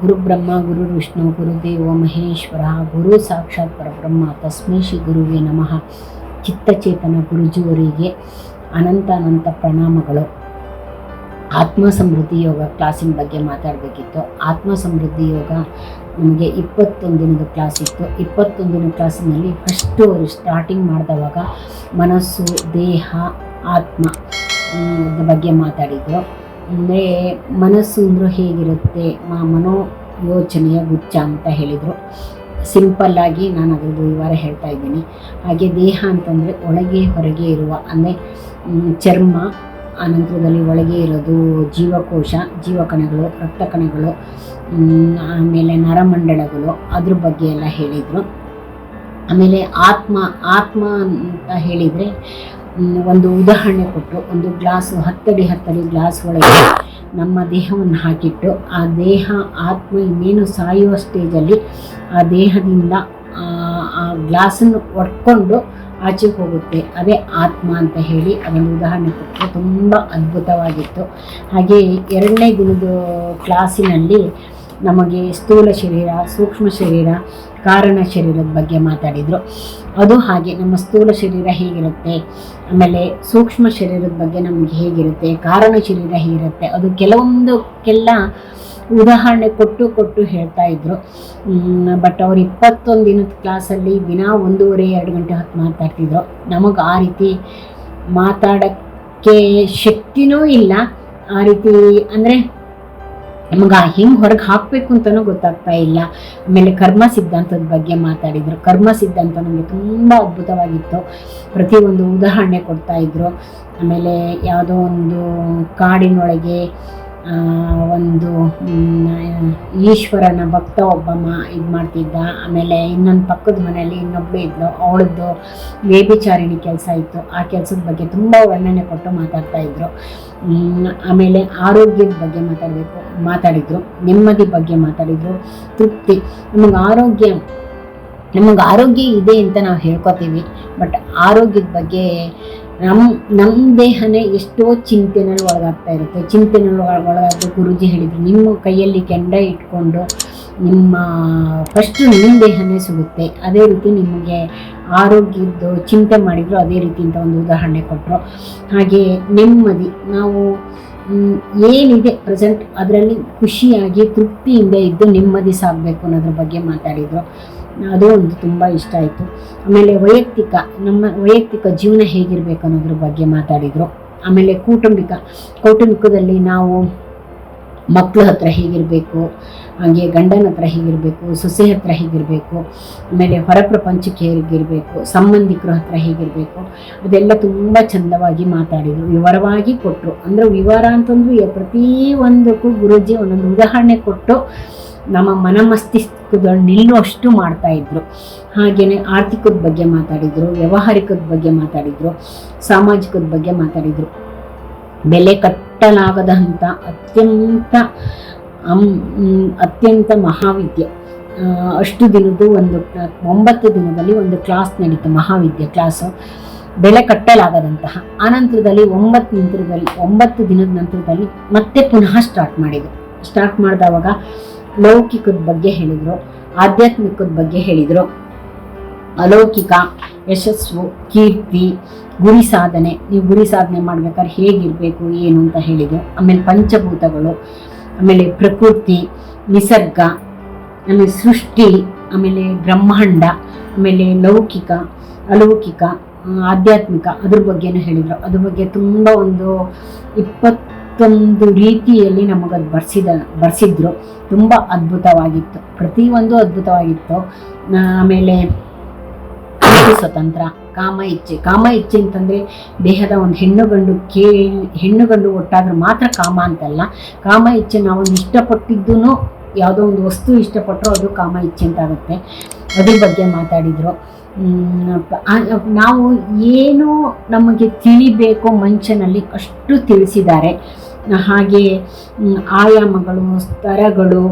ಗುರು ಬ್ರಹ್ಮ, ಗುರು ವಿಷ್ಣು ಗುರುದೇವ ಮಹೇಶ್ವರ, ಗುರು ಸಾಕ್ಷಾತ್ ಪರಬ್ರಹ್ಮ, ತಸ್ಮೈ ಶ್ರೀ ಗುರುವೇ ನಮಃ. ಚಿತ್ತಚೇತನ ಗುರುಜೋರಿಗೆ ಅನಂತ ಅನಂತ ಪ್ರಣಾಮಗಳು. ಆತ್ಮ ಸಮೃದ್ಧಿ ಯೋಗ ಕ್ಲಾಸಿನ ಬಗ್ಗೆ ಮಾತಾಡಬೇಕಿತ್ತು. ಆತ್ಮ ಸಮೃದ್ಧಿ ಯೋಗ ನಮಗೆ ಇಪ್ಪತ್ತೊಂದಿನದು ಕ್ಲಾಸ್ ಇತ್ತು. ಇಪ್ಪತ್ತೊಂದಿನ ಕ್ಲಾಸಿನಲ್ಲಿ ಫಸ್ಟು ಅವರು ಸ್ಟಾರ್ಟಿಂಗ್ ಮಾಡಿದವಾಗ ಮನಸ್ಸು, ದೇಹ, ಆತ್ಮ ಬಗ್ಗೆ ಮಾತಾಡಿದರು. ಅಂದರೆ ಮನಸ್ಸು ಅಂದರೂ ಹೇಗಿರುತ್ತೆ? ಮನೋ ಯೋಚನೆಯ ಗುಚ್ಛ ಅಂತ ಹೇಳಿದರು. ಸಿಂಪಲ್ಲಾಗಿ ನಾನು ಅದ್ರದ್ದು ವಿವರ ಹೇಳ್ತಾ ಇದ್ದೀನಿ. ಹಾಗೆ ದೇಹ ಅಂತಂದರೆ ಒಳಗೆ ಹೊರಗೆ ಇರುವ, ಅಂದರೆ ಚರ್ಮ, ಆನಂತರದಲ್ಲಿ ಒಳಗೆ ಇರೋದು ಜೀವಕೋಶ, ಜೀವಕಣಗಳು ರಕ್ತ ಕಣಗಳು ಆಮೇಲೆ ನರಮಂಡಲಗಳು ಅದ್ರ ಬಗ್ಗೆ ಎಲ್ಲ ಹೇಳಿದರು. ಆಮೇಲೆ ಆತ್ಮ ಆತ್ಮ ಅಂತ ಹೇಳಿದರೆ ಒಂದು ಉದಾಹರಣೆ ಕೊಟ್ಟು ಒಂದು ಗ್ಲಾಸು ಹತ್ತಡಿ ಹತ್ತಡಿ ಗ್ಲಾಸ್ ಒಳಗೆ ನಮ್ಮ ದೇಹವನ್ನು ಹಾಕಿಟ್ಟು ಆ ದೇಹ ಆತ್ಮ ಇನ್ನೇನು ಸಾಯುವ ಸ್ಟೇಜಲ್ಲಿ ಆ ದೇಹದಿಂದ ಆ, ಗ್ಲಾಸನ್ನು ಒಡ್ಕೊಂಡು ಆಚೆ ಹೋಗುತ್ತೆ. ಅದೇ ಆತ್ಮ ಅಂತ ಹೇಳಿ ಅದೊಂದು ಉದಾಹರಣೆ ಕೊಟ್ಟು ತುಂಬ ಅದ್ಭುತವಾಗಿತ್ತು. ಹಾಗೆ ಎರಡನೇ ದಿನದ ಕ್ಲಾಸಿನಲ್ಲಿ ನಮಗೆ ಸ್ಥೂಲ ಶರೀರ, ಸೂಕ್ಷ್ಮ ಶರೀರ, ಕಾರಣ ಶರೀರದ ಬಗ್ಗೆ ಮಾತಾಡಿದರು. ಅದು ಹಾಗೆ ನಮ್ಮ ಸ್ಥೂಲ ಶರೀರ ಹೇಗಿರುತ್ತೆ? ಆಮೇಲೆ ಸೂಕ್ಷ್ಮ ಶರೀರದ ಬಗ್ಗೆ ನಮಗೆ ಹೇಗಿರುತ್ತೆ? ಕಾರಣ ಶರೀರ ಹೇಗಿರುತ್ತೆ? ಅದು ಕೆಲವೊಂದಕ್ಕೆಲ್ಲ ಉದಾಹರಣೆ ಕೊಟ್ಟು ಕೊಟ್ಟು ಹೇಳ್ತಾ ಇದ್ರು. ಬಟ್ ಅವ್ರು ಇಪ್ಪತ್ತೊಂದು ದಿನದ ಕ್ಲಾಸಲ್ಲಿ ದಿನ ಒಂದೂವರೆ, ಎರಡು ಗಂಟೆ ಹೊತ್ತು ಮಾತಾಡ್ತಿದ್ರು. ನಮಗೆ ಆ ರೀತಿ ಮಾತಾಡೋಕ್ಕೆ ಶಕ್ತಿನೂ ಇಲ್ಲ. ಆ ರೀತಿ ಅಂದರೆ ನಮಗೆ ಹೆಂಗೆ ಹೊರಗೆ ಹಾಕಬೇಕು ಅಂತಲೂ ಗೊತ್ತಾಗ್ತಾ ಇಲ್ಲ. ಆಮೇಲೆ ಕರ್ಮ ಸಿದ್ಧಾಂತದ ಬಗ್ಗೆ ಮಾತಾಡಿದರು. ಕರ್ಮ ಸಿದ್ಧಾಂತ ನಮಗೆ ತುಂಬ ಅದ್ಭುತವಾಗಿತ್ತು. ಪ್ರತಿಯೊಂದು ಉದಾಹರಣೆ ಕೊಡ್ತಾ ಇದ್ರು. ಆಮೇಲೆ ಯಾವುದೋ ಒಂದು ಕಾಡಿನೊಳಗೆ ಆ, ಒಂದು ಈಶ್ವರನ ಭಕ್ತ ಒಬ್ಬ ಇದು ಮಾಡ್ತಿದ್ದ. ಆಮೇಲೆ ಇನ್ನೊಂದು ಪಕ್ಕದ ಮನೆಯಲ್ಲಿ ಇನ್ನೊಬ್ಬಳು ಇದ್ಲು. ಅವಳದ್ದು ವೇಭಿಚಾರಿಣಿ ಕೆಲಸ ಇತ್ತು. ಆ ಕೆಲಸದ ಬಗ್ಗೆ ತುಂಬ ವರ್ಣನೆ ಕೊಟ್ಟು ಮಾತಾಡ್ತಾ ಇದ್ರು. ಆಮೇಲೆ ಆರೋಗ್ಯದ ಬಗ್ಗೆ ಮಾತಾಡಬೇಕು, ಮಾತಾಡಿದರು. ನೆಮ್ಮದಿ ಬಗ್ಗೆ ಮಾತಾಡಿದರು. ತೃಪ್ತಿ. ನಮಗೆ ಆರೋಗ್ಯ ನಮಗೆ ಆರೋಗ್ಯ ಇದೆ ಅಂತ ನಾವು ಹೇಳ್ಕೊತೀವಿ. ಬಟ್ ಆರೋಗ್ಯದ ಬಗ್ಗೆ ನಮ್ಮ ನಮ್ಮ ದೇಹನೇ ಎಷ್ಟೋ ಚಿಂತೆನಲ್ಲಿ ಒಳಗಾಗ್ತಾ ಇರುತ್ತೆ. ಚಿಂತೆನಲ್ಲಿ ಒಳ- ಒಳಗಾದ ಗುರುಜಿ ಹೇಳಿದರು, ನಿಮ್ಮ ಕೈಯಲ್ಲಿ ಕೆಂಡ ಇಟ್ಕೊಂಡು ನಿಮ್ಮ ಫಸ್ಟ್ ನಿಮ್ಮ ದೇಹನೇ ಸಿಗುತ್ತೆ ಅದೇ ರೀತಿ ನಿಮಗೆ ಆರೋಗ್ಯದ್ದು ಚಿಂತೆ ಮಾಡಿದ್ರು, ಅದೇ ರೀತಿ ಅಂತ ಒಂದು ಉದಾಹರಣೆ ಕೊಟ್ಟರು ಹಾಗೆ ನೆಮ್ಮದಿ, ನಾವು ಏನಿದೆ ಪ್ರೆಸೆಂಟ್ ಅದರಲ್ಲಿ ಖುಷಿಯಾಗಿ, ತೃಪ್ತಿಯಿಂದ ಇದ್ದು ನೆಮ್ಮದಿ ಸಾಗಬೇಕು ಅನ್ನೋದ್ರ ಬಗ್ಗೆ ಮಾತಾಡಿದರು. ಅದು ಒಂದು ತುಂಬ ಇಷ್ಟ ಆಯಿತು. ಆಮೇಲೆ ವೈಯಕ್ತಿಕ, ನಮ್ಮ ವೈಯಕ್ತಿಕ ಜೀವನ ಹೇಗಿರಬೇಕು ಅನ್ನೋದ್ರ ಬಗ್ಗೆ ಮಾತಾಡಿದರು. ಆಮೇಲೆ ಕೌಟುಂಬಿಕ, ಕೌಟುಂಬಿಕದಲ್ಲಿ ನಾವು ಮಕ್ಕಳ ಹತ್ರ ಹೇಗಿರಬೇಕು, ಹಾಗೆ ಗಂಡನ ಹತ್ರ ಹೇಗಿರಬೇಕು, ಸೊಸೆ ಹತ್ರ ಹೇಗಿರಬೇಕು, ಆಮೇಲೆ ಹೊರ ಪ್ರಪಂಚಕ್ಕೆ ಹೇಗಿರಬೇಕು, ಸಂಬಂಧಿಕರ ಹತ್ರ ಹೇಗಿರಬೇಕು, ಅದೆಲ್ಲ ತುಂಬ ಚಂದವಾಗಿ ಮಾತಾಡಿದರು. ವಿವರವಾಗಿ ಕೊಟ್ಟರು ಅಂದರೆ ವಿವರ ಅಂತಂದ್ರೆ ಪ್ರತಿಯೊಂದಕ್ಕೂ ಗುರುಜಿ ಒಂದೊಂದು ಉದಾಹರಣೆ ಕೊಟ್ಟು ನಮ್ಮ ಮನ ಮಸ್ತಿಷ್ಕದಲ್ಲಿ ನಿಲ್ಲುವಷ್ಟು ಮಾಡ್ತಾ ಇದ್ರು. ಹಾಗೆಯೇ ಆರ್ಥಿಕದ ಬಗ್ಗೆ ಮಾತಾಡಿದರು, ವ್ಯವಹಾರಿಕದ ಬಗ್ಗೆ ಮಾತಾಡಿದರು, ಸಾಮಾಜಿಕದ ಬಗ್ಗೆ ಮಾತಾಡಿದರು. ಬೆಲೆ ಕಟ್ಟಲಾಗದಂಥ ಅತ್ಯಂತ, ಅಂ, ಅತ್ಯಂತ ಮಹಾವಿದ್ಯೆ. ಅಷ್ಟು ದಿನದ್ದು ಒಂದು, ಒಂಬತ್ತು ದಿನದಲ್ಲಿ ಒಂದು ಕ್ಲಾಸ್ ನಡೀತು, ಮಹಾವಿದ್ಯೆ ಕ್ಲಾಸು. ಬೆಲೆ ಕಟ್ಟಲಾಗದಂತಹ. ಆನಂತರದಲ್ಲಿ ಒಂಬತ್ತು ನಂತರದಲ್ಲಿ, ಒಂಬತ್ತು ದಿನದ ನಂತರದಲ್ಲಿ ಮತ್ತೆ ಪುನಃ ಸ್ಟಾರ್ಟ್ ಮಾಡಿದರು. ಸ್ಟಾರ್ಟ್ ಮಾಡಿದವಾಗ ಲೌಕಿಕದ ಬಗ್ಗೆ ಹೇಳಿದರು, ಆಧ್ಯಾತ್ಮಿಕದ ಬಗ್ಗೆ ಹೇಳಿದರು. ಅಲೌಕಿಕ, ಯಶಸ್ಸು, ಕೀರ್ತಿ, ಗುರಿ ಸಾಧನೆ. ನೀವು ಗುರಿ ಸಾಧನೆ ಮಾಡ್ಬೇಕಾದ್ರೆ ಹೇಗಿರಬೇಕು, ಏನು ಅಂತ ಹೇಳಿದರು. ಆಮೇಲೆ ಪಂಚಭೂತಗಳು, ಆಮೇಲೆ ಪ್ರಕೃತಿ, ನಿಸರ್ಗ, ಆಮೇಲೆ ಸೃಷ್ಟಿ, ಆಮೇಲೆ ಬ್ರಹ್ಮಾಂಡ, ಆಮೇಲೆ ಲೌಕಿಕ, ಅಲೌಕಿಕ, ಆಧ್ಯಾತ್ಮಿಕ ಅದ್ರ ಬಗ್ಗೆನೂ ಹೇಳಿದರು. ಅದ್ರ ಬಗ್ಗೆ ತುಂಬ ಒಂದು ಇಪ್ಪತ್ತೊಂದು ರೀತಿಯಲ್ಲಿ ನಮಗದು ಬರ್ಸಿದ, ಬರ್ಸಿದ್ರು. ತುಂಬ ಅದ್ಭುತವಾಗಿತ್ತು. ಪ್ರತಿಯೊಂದು ಅದ್ಭುತವಾಗಿತ್ತು. ಆಮೇಲೆ ಸ್ವತಂತ್ರ, ಕಾಮ ಇಚ್ಛೆ. ಕಾಮ ಇಚ್ಛೆ ಅಂತಂದರೆ ದೇಹದ ಒಂದು ಹೆಣ್ಣು ಗಂಡು ಕೇಳಿ ಹೆಣ್ಣು ಗಂಡು ಒಟ್ಟಾದ್ರೆ ಮಾತ್ರ ಕಾಮ ಅಂತಲ್ಲ. ಕಾಮ ಇಚ್ಛೆ ನಾವೊಂದು ಇಷ್ಟಪಟ್ಟಿದ್ದು ಯಾವುದೋ ಒಂದು ವಸ್ತು ಇಷ್ಟಪಟ್ಟರು ಅದು ಕಾಮ ಇಚ್ಛೆ ಅಂತಾಗುತ್ತೆ. ಅದ್ರ ಬಗ್ಗೆ ಮಾತಾಡಿದರು. ನಾವು ಏನು ನಮಗೆ ತಿಳಿಬೇಕು ಮಂಚನಲ್ಲಿ ಅಷ್ಟು ತಿಳಿಸಿದ್ದಾರೆ. ಹಾಗೆ ಆಯಾಮಗಳು ಸ್ತರಗಳು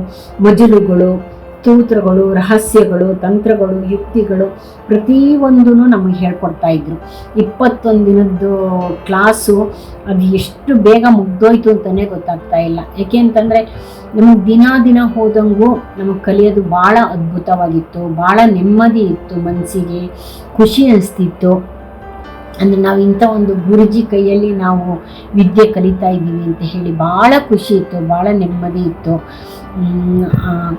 ಮಜಲುಗಳು ಸ್ತೋತ್ರಗಳು, ರಹಸ್ಯಗಳು, ತಂತ್ರಗಳು, ಯುಕ್ತಿಗಳು ಪ್ರತಿಯೊಂದೂ ನಮಗೆ ಹೇಳ್ಕೊಡ್ತಾ ಇದ್ರು. ಇಪ್ಪತ್ತೊಂದು ದಿನದ್ದು ಕ್ಲಾಸು, ಅದು ಎಷ್ಟು ಬೇಗ ಮುಗ್ದೋಯ್ತು ಅಂತಲೇ ಗೊತ್ತಾಗ್ತಾ ಇಲ್ಲ. ಯಾಕೆ ಅಂತಂದರೆ, ನಮಗೆ ದಿನ ದಿನ ಹೋದಂಗೂ ನಮಗೆ ಕಲಿಯೋದು ಭಾಳ ಅದ್ಭುತವಾಗಿತ್ತು, ಭಾಳ ನೆಮ್ಮದಿ ಇತ್ತು ಮನಸ್ಸಿಗೆ, ಖುಷಿ ಅನಿಸ್ತಿತ್ತು. ಅಂದರೆ ನಾವು ಇಂಥ ಒಂದು ಗುರುಜಿ ಕೈಯಲ್ಲಿ ನಾವು ವಿದ್ಯೆ ಕಲಿತಾ ಇದ್ದೀವಿ ಅಂತ ಹೇಳಿ ಭಾಳ ಖುಷಿ ಇತ್ತು, ಭಾಳ ನೆಮ್ಮದಿ ಇತ್ತು.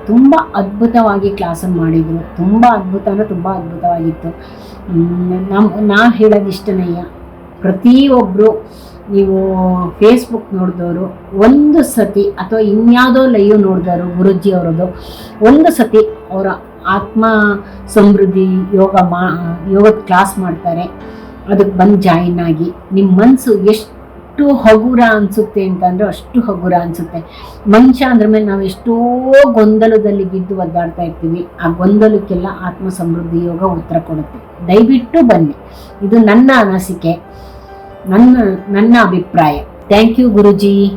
ತುಂಬ ಅದ್ಭುತವಾಗಿ ಕ್ಲಾಸನ್ನು ಮಾಡಿದರು. ತುಂಬ ಅದ್ಭುತ ಅಂದರೆ ತುಂಬ ಅದ್ಭುತವಾಗಿತ್ತು. ನಮ್ಮ ನಾ ಹೇಳೋದಿಷ್ಟನಯ್ಯ ಪ್ರತಿಯೊಬ್ಬರು ನೀವು ಫೇಸ್ಬುಕ್ ನೋಡಿದವರು ಒಂದು ಸತಿ ಅಥವಾ ಇನ್ಯಾವುದೋ ಲೈವ್ ನೋಡಿದವರು ಗುರುಜಿ ಅವರದು ಒಂದು ಸತಿ ಅವರ ಆತ್ಮ ಸಮೃದ್ಧಿ ಯೋಗ ಮಾ, ಯೋಗದ ಕ್ಲಾಸ್ ಮಾಡ್ತಾರೆ. ಅದಕ್ಕೆ ಬಂದು ಜಾಯಿನ್ ಆಗಿ ನಿಮ್ಮ ಮನಸ್ಸು ಎಷ್ಟು ಹಗುರ ಅನಿಸುತ್ತೆ ಅಂತಂದ್ರೆ ಅಷ್ಟು ಹಗುರ ಅನಿಸುತ್ತೆ. ಮನುಷ್ಯ ಅಂದ್ರ ಮೇಲೆ ನಾವು ಎಷ್ಟೋ ಗೊಂದಲದಲ್ಲಿ ಬಿದ್ದು ಒದ್ದಾಡ್ತಾ ಇರ್ತೀವಿ. ಆ ಗೊಂದಲಕ್ಕೆಲ್ಲ ಆತ್ಮ ಸಮೃದ್ಧಿ ಯೋಗ ಉತ್ತರ ಕೊಡುತ್ತೆ. ದಯವಿಟ್ಟು ಬನ್ನಿ. ಇದು ನನ್ನ ಅನಿಸಿಕೆ. ನನ್ನ ನನ್ನ ಅಭಿಪ್ರಾಯ. Thank you Guruji.